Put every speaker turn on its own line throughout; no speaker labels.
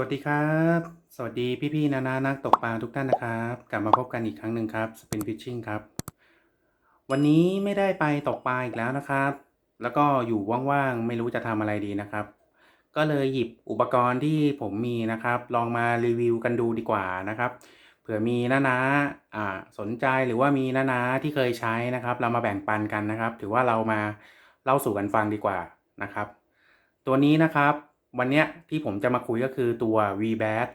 วัสดีครับ สวัสดีพี่ๆนานานักตกปลาทุกท่านนะครับ กลับมาพบกันอีกครั้งหนึ่งครับ Spin Fishing ครับ วันนี้ไม่ได้ไปตกปลาอีกแล้วนะครับ แล้วก็อยู่ว่างๆไม่รู้จะทำอะไรดีนะครับ ก็เลยหยิบอุปกรณ์ที่ผมมีนะครับ ลองมารีวิวกันดูดีกว่านะครับเผื่อมีน้านาอ่าสนใจหรือว่ามีน้านาที่เคยใช้นะครับ เรามาแบ่งปันกันนะครับ ถือว่าเรามาเล่าสู่กันฟังดีกว่านะครับ ตัวนี้นะครับ วันเนี้ยที่ผมจะมาคุยก็คือตัว v b a t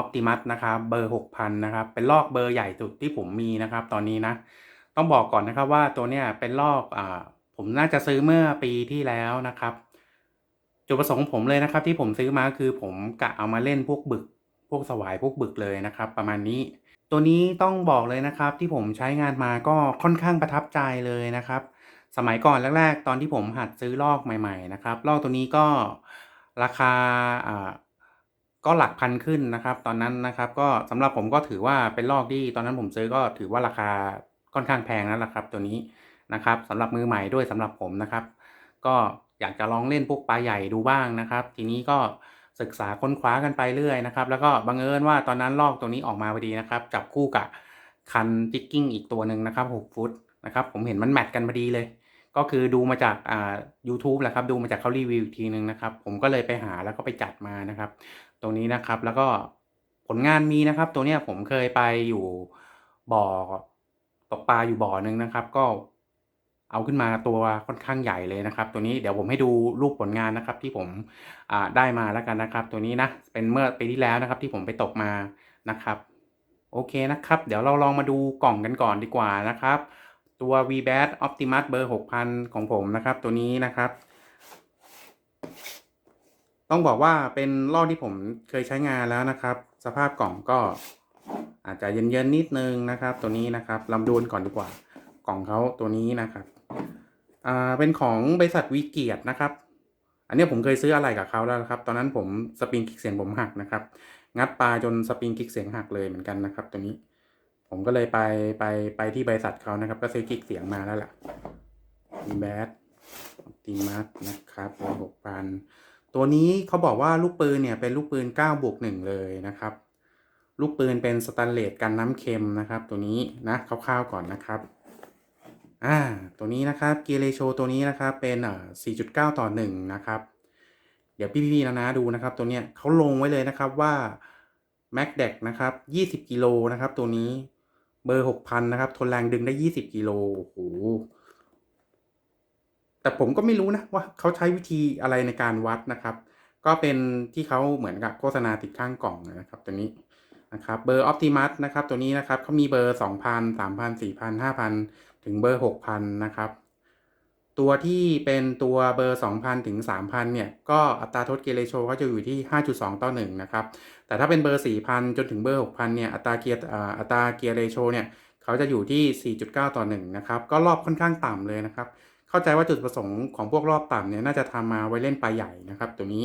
Optimus นะครับเบอร์ 6,000 นะครับ เป็นลอกเบอร์ใหญ่สุดที่ผมมีนะครับ ตอนนี้นะ ต้องบอกก่อนนะครับว่าตัวเนี้ยเป็นลอกอ่าผมน่าจะซื้อเมื่อปีที่แล้วนะครับ จุดประสงค์ของผมเลยนะครับ ที่ผมซื้อมาคือผมกะเอามาเล่นพวกบึก พวกสวายพวกบึกเลยนะครับ ประมาณนี้ ตัวนี้ต้องบอกเลยนะครับ ที่ผมใช้งานมาก็ค่อนข้างประทับใจเลยนะครับ สมัยก่อนแรกๆ ตอนที่ผมหัดซื้อลอกใหม่ ๆ นะครับลอกตัวนี้ก็ ราคาก็หลักพันขึ้นนะครับ ตอนนั้นนะครับ ก็สำหรับผมก็ถือว่าเป็นลอกที่ตอนนั้นผมซื้อก็ถือว่าราคาค่อนข้างแพงแล้วละครับ ตัวนี้นะครับสำหรับมือใหม่ด้วยสำหรับผมนะครับ ก็อยากจะลองเล่นพวกปลาใหญ่ดูบ้างนะครับ ทีนี้ก็ศึกษาค้นคว้ากันไปเรื่อยนะครับ แล้วก็บังเอิญว่าตอนนั้นลอกตัวนี้ออกมาพอดีนะครับ จับคู่กับคันจิกกิ้งอีกตัวหนึ่งนะครับ6ฟุตนะครับ ผมเห็นมันแมทกันพอดีเลย ก็คือดูมาจากอ่า u t u b e แหละครับ ดูมาจากเขารีวิวอีกทีหนึ่งนะครับ ผมก็เลยไปหาแล้วก็ไปจัดมานะครับ ตรงนี้นะครับแล้วก็ผลงานมีนะครับ ตัวเนี้ยผมเคยไปอยู่บ่อตกปลาอยู่บ่อหนึ่งนะครับ ก็เอาขึ้นมาตัวค่อนข้างใหญ่เลยนะครับ ตัวนี้เดี๋ยวผมให้ดูรูปผลงานนะครับ ที่ผมอ่าได้มาแล้วกันนะครับ ตัวนี้นะเป็นเมื่อปีที่แล้วนะครับ ที่ผมไปตกมานะครับ โอเคนะครับ เดี๋ยวเราลองมาดูกล่องกันก่อนดีกว่านะครับ ตัว v b a t Optimus เบอร์ 6,000 ของผมนะครับ ตัวนี้นะครับ ต้องบอกว่าเป็นลอกที่ผมเคยใช้งานแล้วนะครับ สภาพกล่องก็อาจจะเย็นๆนิดนึงนะครับ ตัวนี้นะครับลำดวนก่อนดีกว่า กล่องเขาตัวนี้นะครับอ่าเป็นของบริษัทวีเกียรตินะครับ อันนี้ผมเคยซื้ออะไรกับเขาแล้วครับ ตอนนั้นผมสปริงกิกเสียงผมหักนะครับ งัดปลาจนสปริงกิกเสียงหักเลยเหมือนกันนะครับ ตัวนี้ ผมก็เลยไปไปไปที่บริษัทเขานะครับ ก็ซื้อกิกเสียงมาแล้วแหละมีแบทตีมัสนะครับหกพันตัวนี้เขาบอกว่าลูกปืนเนี่ยเป็นลูกปืน9บวก1เลยนะครับ ลูกปืนเป็นสแตนเลสกันน้ำเค็มนะครับ ตัวนี้นะคร่าวๆก่อนนะครับอ่าตัวนี้นะครับเกียร์เรโชตัวนี้นะครับเป็นเอ่า4.9 ต่อ1นะครับ เดี๋ยวพี่ๆนะนะดูนะครับ ตัวเนี้ยเขาลงไว้เลยนะครับว่า m a c d e c นะครับ 20 กิโลนะครับ ตัวนี้ เบอร์หกพันนะครับ ทนแรงดึงได้ยี่สิบกิโลโอ้โหแต่ผมก็ไม่รู้นะว่าเขาใช้วิธีอะไรในการวัดนะครับ ก็เป็นที่เขาเหมือนกับโฆษณาติดข้างกล่องนะครับ ตัวนี้นะครับเบอร์ออปติมัสนะครับ ตัวนี้นะครับเขามีเบอร์สองพันสามพันสี่พันห้าพันถึงเบอร์หกพันนะครับ ตัวที่เป็นตัวเบอร์ 2,000 ถึง 3,000 เนี่ย ก็อัตราทดเกียร์เรโชเขาจะอยู่ที่ 5.2 ต่อ 1 นะครับ แต่ถ้าเป็นเบอร์ 4,000 จนถึงเบอร์ 6,000 เนี่ย อัตราเกียร์อัตราเกียร์เรโชเนี่ยเขาจะอยู่ที่ 4.9 ต่อ 1 นะครับ ก็รอบค่อนข้างต่ำเลยนะครับ เข้าใจว่าจุดประสงค์ของพวกรอบต่ำเนี่ย น่าจะทำมาไว้เล่นปลาใหญ่นะครับ ตัวนี้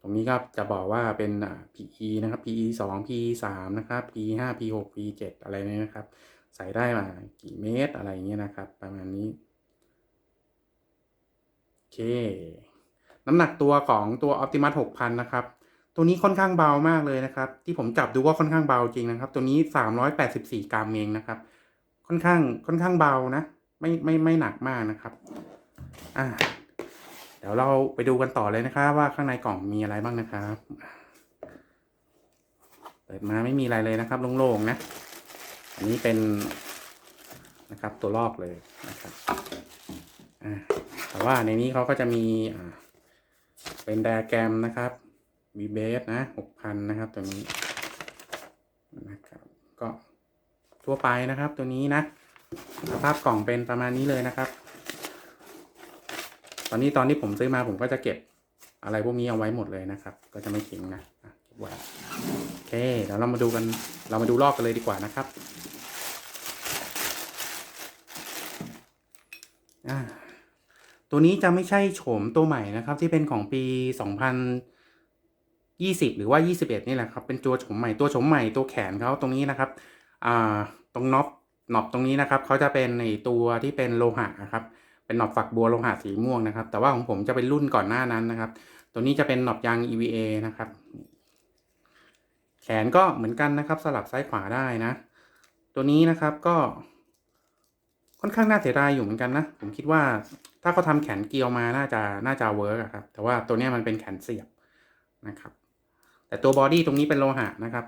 ตรงนี้ก็จะบอกว่าเป็น PE นะครับ PE 2 PE 3นะครับ PE 5 PE 6 PE 7อะไรเนี่ยนะครับ ใส่ได้มากี่เมตรอะไรเงี้ยนะครับ ประมาณนี้โอเค น้ำหนักตัวของตัว Optimus 6,000 นะครับ ตัวนี้ค่อนข้างเบามากเลยนะครับ ที่ผมจับดูว่าค่อนข้างเบาจริงนะครับ ตัวนี้ 384 กรัมเองนะครับ ค่อนข้างค่อนข้างเบานะ ไม่ไม่ไม่หนักมากนะครับอ่าเดี๋ยวเราไปดูกันต่อเลยนะครับ ว่าข้างในกล่องมีอะไรบ้างนะครับ เปิดมาไม่มีอะไรเลยนะครับโล่งๆนะ อันนี้เป็นนะครับตัวลอกเลยนะครับแต่ว่าในนี้เขาก็จะมีเป็นไดอะแกรมนะครับวีเบสนะหกพันนะครับตัวนี้นะครับก็ทั่วไปนะครับตัวนี้นะสภาพกล่องเป็นประมาณนี้เลยนะครับ ตอนนี้ตอนที่ผมซื้อมาผมก็จะเก็บอะไรพวกนี้เอาไว้หมดเลยนะครับ ก็จะไม่ทิ้งนะ อะเก็บไว้โอเคเดี๋ยวเรามาดูกันเรามาดูลอกกันเลยดีกว่านะครับตัวนี้จะไม่ใช่โฉมตัวใหม่นะครับ ที่เป็นของปี 2020 หรือว่า 21 นี่แหละครับ เป็นตัวโฉมใหม่ตัวโฉมใหม่ตัวแขนเขาตรงนี้นะครับอ่าตรงน็อปน็อปตรงนี้นะครับเขาจะเป็นในตัวที่เป็นโลหะนะครับเป็นน็อปฝักบัวโลหะสีม่วงนะครับ แต่ว่าของผมจะเป็นรุ่นก่อนหน้านั้นนะครับ ตัวนี้จะเป็นหนอบยาง EVA นะครับ แขนก็เหมือนกันนะครับ สลับซ้ายขวาได้นะ ตัวนี้นะครับก็ ค่อนข้างน่าเสียดายอยู่เหมือนกันนะ ผมคิดว่าถ้าเขาทำแขนเกลียวมาน่าจะน่าจะเวิร์กครับ แต่ว่าตัวนี้มันเป็นแขนเสียบนะครับ แต่ตัวบอดี้ตรงนี้เป็นโลหะนะครับ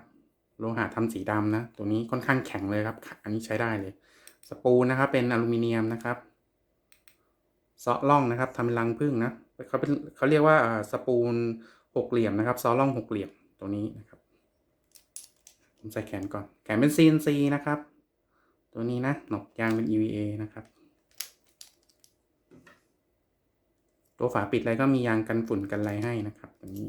โลหะทำสีดำนะ ตัวนี้ค่อนข้างแข็งเลยครับอันนี้ใช้ได้เลย สปูลนะครับ เป็นอลูมิเนียมนะครับเซาะล่องนะครับทำเป็นรังผึ้งนะเขาเป็นเขาเรียกว่าอ่าสปูลหกเหลี่ยมนะครับเซาะล่องหกเหลี่ยมตัวนี้นะครับ ผมใส่แขนก่อน แขนเป็น CNC นะครับ ตัวนี้นะ หนอกยางเป็น EVA นะครับ ตัวฝาปิดอะไรก็มียางกันฝุ่นกันอะไรให้นะครับตัวนี้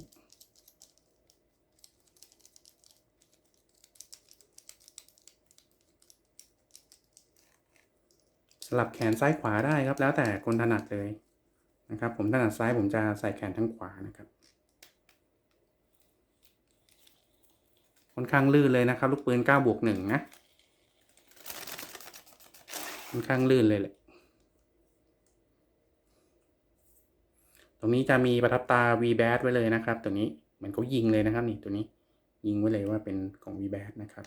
สลับแขนซ้ายขวาได้ครับ แล้วแต่คนถนัดเลยนะครับ ผมถนัดซ้ายผมจะใส่แขนทั้งขวานะครับ ค่อนข้างลื่นเลยนะครับ ลูกปืน9บวกหนึ่งนะค่อนข้างลื่นเลยแหละตรงนี้จะมีประทับตา V b a t ไว้เลยนะครับ ตัวนี้เหมือนเขายิงเลยนะครับนี่ตัวนี้ยิงไว้เลยว่าเป็นของ V b a t นะครับ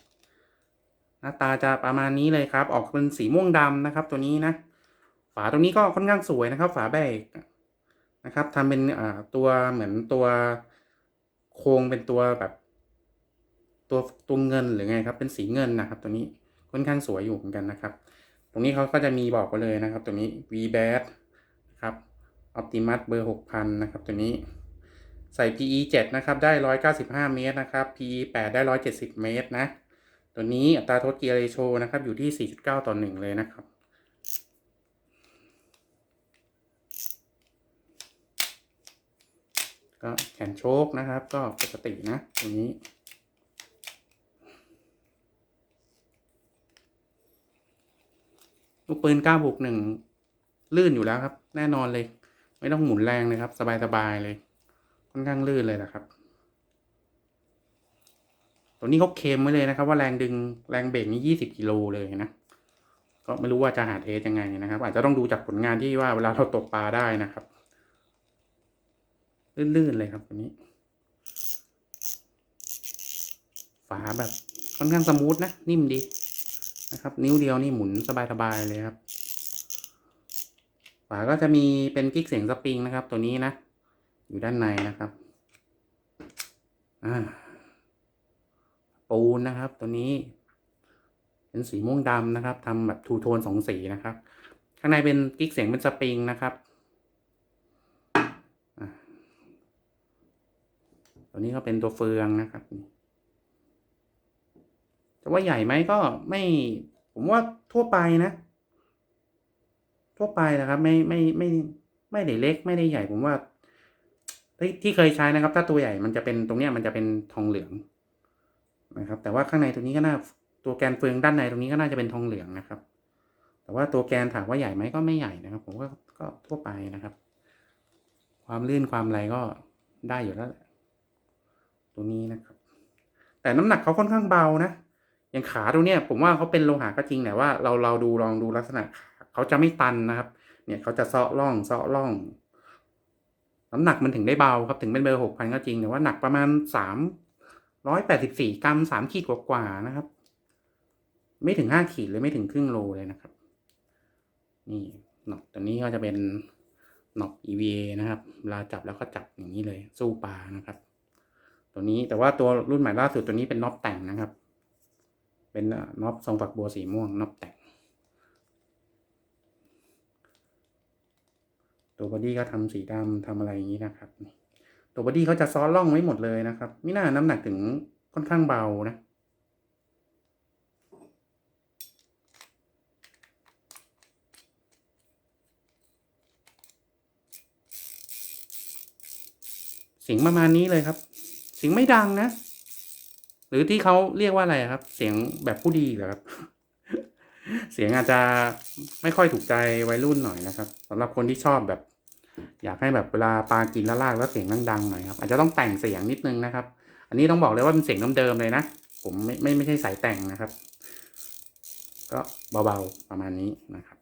หน้าตาจะประมาณนี้เลยครับ ออกเป็นสีม่วงดำนะครับ ตัวนี้นะ ฝาตรงนี้ก็ค่อนข้างสวยนะครับ ฝาแบกนะครับทำเป็นตัวเหมือนตัวโครงเป็นตัวแบบ ตัวตัวเงินหรือไงครับ เป็นสีเงินนะครับ ตัวนี้ค่อนข้างสวยอยู่เหมือนกันนะครับ ตรงนี้เขาก็จะมีบอกไว้เลยนะครับ ตัวนี้ V b a t นะครับ Optimus เบอร์6,000นะครับ ตัวนี้ใส่ PE 7นะครับ ได้ 195 เมตรนะครับ PE 8 ได้ 170 เมตรนะ ตัวนี้อัตราทษเกียร์เรโชนะครับ อยู่ที่ 4.9 ต่อ 1 เลยนะครับ ก็แขนโชคนะครับ ก็ปกตินะตรงนี้ ลูกปืน9บวก1ลื่นอยู่แล้วครับ แน่นอนเลย ไม่ต้องหมุนแรงเลยครับ สบายๆเลย ค่อนข้างลื่นเลยนะครับ ตัวนี้เขาเคลมไว้เลยนะครับ ว่าแรงดึงแรงเบรกนี่20กิโลเลยนะก็ไม่รู้ว่าจะหาเทสยังไงนะครับ อาจจะต้องดูจากผลงานที่ว่าเวลาเราตกปลาได้นะครับ ลื่นๆเลยครับตัวนี้ฝาแบบค่อนข้างสมูทนะ นิ่มดี นะครับ นิ้วเดียวนี่หมุนสบายๆเลยครับฝาก็จะมีเป็นกิ๊กเสียงสปริงนะครับ ตัวนี้นะ อยู่ด้านในนะครับปูนนะครับ ตัวนี้ เป็นสีม่วงดำนะครับทำแบบทูโทนสองสีนะครับ ข้างในเป็นกิ๊กเสียงเป็นสปริงนะครับตัวนี้ก็เป็นตัวเฟืองนะครับ จะว่าใหญ่ไหมก็ไม่ ผมว่าทั่วไปนะ ทั่วไปนะครับ ไม่ไม่ไม่ไม่ได้เล็กไม่ได้ใหญ่ ผมว่าที่เคยใช้นะครับ ถ้าตัวใหญ่มันจะเป็นตรงเนี้ยมันจะเป็นทองเหลืองนะครับ แต่ว่าข้างในตรงนี้ก็น่าตัวแกนเฟืองด้านในตรงนี้ก็น่าจะเป็นทองเหลืองนะครับ แต่ว่าตัวแกนถามว่าใหญ่ไหมก็ไม่ใหญ่นะครับ ผมว่าก็ทั่วไปนะครับ ความลื่นความอะไรก็ได้อยู่แล้วแหละตัวนี้นะครับ แต่น้ำหนักเขาค่อนข้างเบานะ อย่างขาตรงเนี้ยผมว่าเขาเป็นโลหะก็จริงแต่ว่าเราเราดูลองดูลักษณะขาเขาจะไม่ตันนะครับ เนี่ยเขาจะเซาะร่องเซาะร่องน้ำหนักมันถึงได้เบาครับถึงเป็นเบอร์หกพันก็จริงแต่ว่าหนักประมาณสามร้อยแปดสิบสี่กรัมสามขีดกว่าๆนะครับ ไม่ถึงห้าขีดเลยไม่ถึงครึ่งโลเลยนะครับ นี่หนอกตัวนี้ก็จะเป็นหนอก EVA นะครับเวลาจับแล้วก็จับอย่างนี้เลยสู้ปลานะครับ ตัวนี้แต่ว่าตัวรุ่นใหม่ล่าสุดตัวนี้เป็นน็อปแต่งนะครับ เป็นน็อปทรงฝักบัวสีม่วงน็อปแต่งตัวบอดี้ก็ทำสีดำทำอะไรอย่างนี้นะครับ ตัวบอดี้เขาจะซ้อนล่องไว้หมดเลยนะครับไม่น่าน้ำหนักถึงค่อนข้างเบานะเสียงประมาณนี้เลยครับ เสียงไม่ดังนะ หรือที่เขาเรียกว่าอะไรครับ เสียงแบบผู้ดีเหรอครับ เสียงอาจจะไม่ค่อยถูกใจวัยรุ่นหน่อยนะครับสำหรับคนที่ชอบแบบ อยากให้แบบเวลาปลากินแล้วลากแล้วเสียงดังๆหน่อยครับอาจจะต้องแต่งเสียงนิดนึงนะครับ อันนี้ต้องบอกเลยว่าเป็นเสียงเดิมๆเลยนะผมไม่ไม่ไม่ใช่สายแต่งนะครับ ก็เบาๆประมาณนี้นะครับ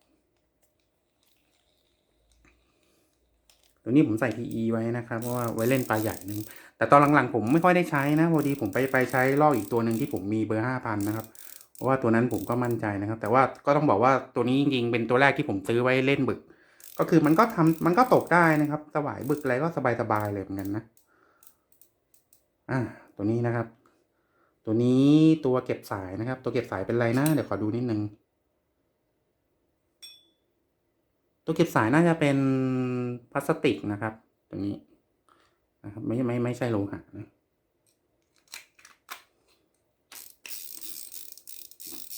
ตตัวนี้ผมใส่ PE ไว้นะครับเพราะว่าไว้เล่นปลาใหญ่นึง แต่ตอนหลังๆผมไม่ค่อยได้ใช้นะพอดีผมไปไปใช้ลอกอีกตัวหนึ่งที่ผมมีเบอร์ห้าพันนะครับเพราะว่าตัวนั้นผมก็มั่นใจนะครับ แต่ว่าก็ต้องบอกว่าตัวนี้จริงๆเป็นตัวแรกที่ผมซื้อไว้เล่นบึก ก็คือมันก็ทำมันก็ตกได้นะครับ สวายบึกอะไรก็สบายๆเลยเหมือนกันนะอ่าตัวนี้นะครับ ตัวนี้ตัวเก็บสายนะครับ ตัวเก็บสายเป็นไรนะเดี๋ยวขอดูนิดนึงตัวเก็บสายน่าจะเป็นพลาสติกนะครับตัวนี้ นะครับไม่ไม่ไม่ใช่โลหะนะ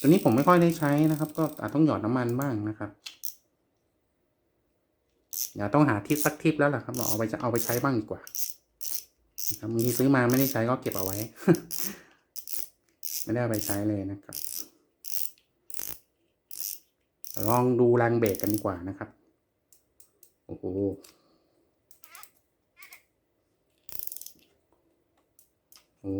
ตัวนี้ผมไม่ค่อยได้ใช้นะครับ ก็อาจต้องหยอดน้ำมันบ้างนะครับเดี๋ยวต้องหาทิปสักทิปแล้วล่ะครับเอาไปเอาไปใช้บ้างดีกว่านะครับบางทีซื้อมาไม่ได้ใช้ก็เก็บเอาไว้ ไม่ได้เอาไปใช้เลยนะครับ ลองดูแรงเบรกกันดีกว่านะครับ โอ้โห โอ้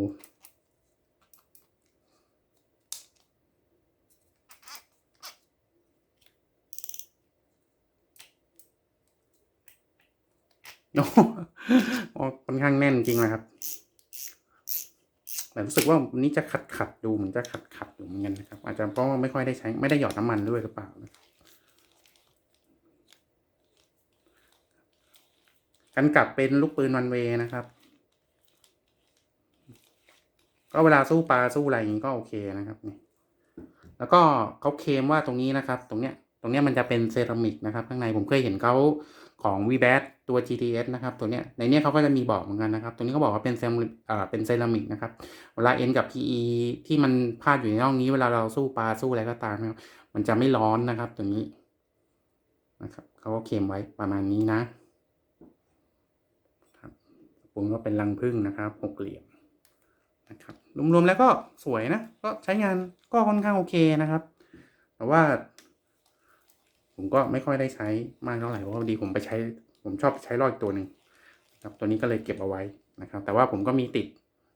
โอ้โหค่อนข้างแน่นจริงนะครับแต่รู้สึกว่าวันนี้จะขัดขัดดูเหมือนจะขัดขัดอยู่เหมือนกันนะครับ อาจจะเพราะว่าไม่ค่อยได้ใช้ไม่ได้หยอดน้ำมันด้วยหรือเปล่านะกันกลับเป็นลูกปืนวันเวนะครับ ก็เวลาสู้ปลาสู้อะไรอย่างนี้ก็โอเคนะครับนี่แล้วก็เขาเคลมว่าตรงนี้นะครับ ตรงเนี้ยตรงเนี้ยมันจะเป็นเซรามิกนะครับ ข้างในผมเคยเห็นเขาของ v b a t ตัว GTS นะครับ ตัวเนี้ยในเนี้ยเขาก็จะมีบอกเหมือนกันนะครับ ตัวนี้เขาบอกว่าเป็นเซรามิกอ่าเป็นเซรามิกนะครับ เวลา N กับ PE ที่มันพาดอยู่ในร่องนี้เวลาเราสู้ปลาสู้อะไรก็ตามนะครับมันจะไม่ร้อนนะครับ ตัวนี้นะครับเขาก็เคลมไว้ประมาณนี้นะครับผมก็เป็นรังผึ้งนะครับหกเหลี่ยม นะครับรวมๆแล้วก็สวยนะ ก็ใช้งานก็ค่อนข้างโอเคนะครับ แต่ว่า ผมก็ไม่ค่อยได้ใช้มากเท่าไหร่เพราะว่าดีผมไปใช้ ผมชอบใช้ลอกอีกตัวหนึ่งนะครับตัวนี้ก็เลยเก็บเอาไว้นะครับ แต่ว่าผมก็มีติด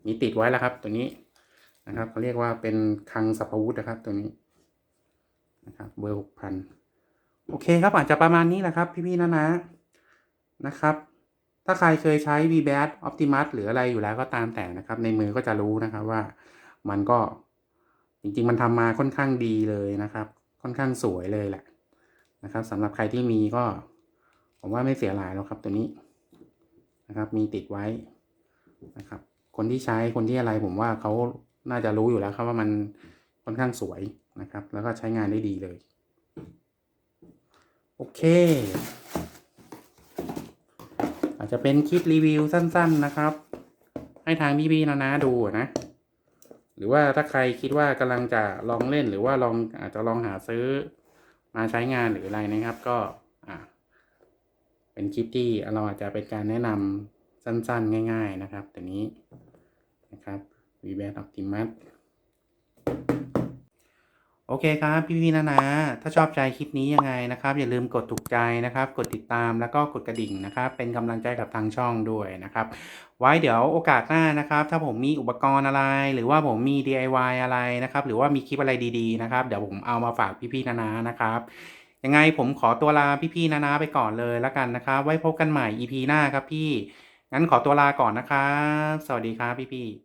มีติดไว้แล้วครับ ตัวนี้นะครับเขาเรียกว่าเป็นคังสัพพวุธนะครับ ตัวนี้นะครับเบอร์หกพันโอเคครับอาจจะประมาณนี้แหละครับ พี่ๆนะนะนะครับ ถ้าใครเคยใช้ v b a t Optimus หรืออะไรอยู่แล้วก็ตามแต่นะครับ ในมือก็จะรู้นะครับว่ามันก็จริงๆ มันทำมาค่อนข้างดีเลยนะครับ ค่อนข้างสวยเลยแหละนะครับสำหรับใครที่มีก็ ผมว่าไม่เสียหลายหรอกครับตัวนี้นะครับ มีติดไว้นะครับ คนที่ใช้คนที่อะไรผมว่าเขาน่าจะรู้อยู่แล้วครับว่ามันค่อนข้างสวยนะครับ แล้วก็ใช้งานได้ดีเลย โอเค อาจจะเป็นคลิปรีวิวสั้น ๆนะครับ ให้ทางพี่ๆนะนะดูนะ หรือว่าถ้าใครคิดว่ากำลังจะลองเล่นหรือว่าลองอาจจะลองหาซื้อมาใช้งานหรืออะไรนะครับ ก็อ่าเป็นคลิปที่เราอาจจะเป็นการแนะนำสั้นๆ ง่าย ๆนะครับ ตัวนี้นะครับ v b a t Optimus โอเคครับ พี่ๆนะนะถ้าชอบใจคลิปนี้ยังไงนะครับ อย่าลืมกดถูกใจนะครับ กดติดตามแล้วก็กดกระดิ่งนะครับ เป็นกำลังใจกับทางช่องด้วยนะครับ ไว้เดี๋ยวโอกาสหน้านะครับ ถ้าผมมีอุปกรณ์อะไร หรือว่าผมมี DIY อะไรนะครับ หรือว่ามีคลิปอะไรดีๆนะครับ เดี๋ยวผมเอามาฝากพี่ๆนะนะนะครับยังไงผมขอตัวลาพี่ๆนะนะไปก่อนเลยแล้วกันนะครับ ไว้พบกันใหม่ EP หน้าครับพี่ งั้นขอตัวลาก่อนนะครับ สวัสดีครับพี่ๆ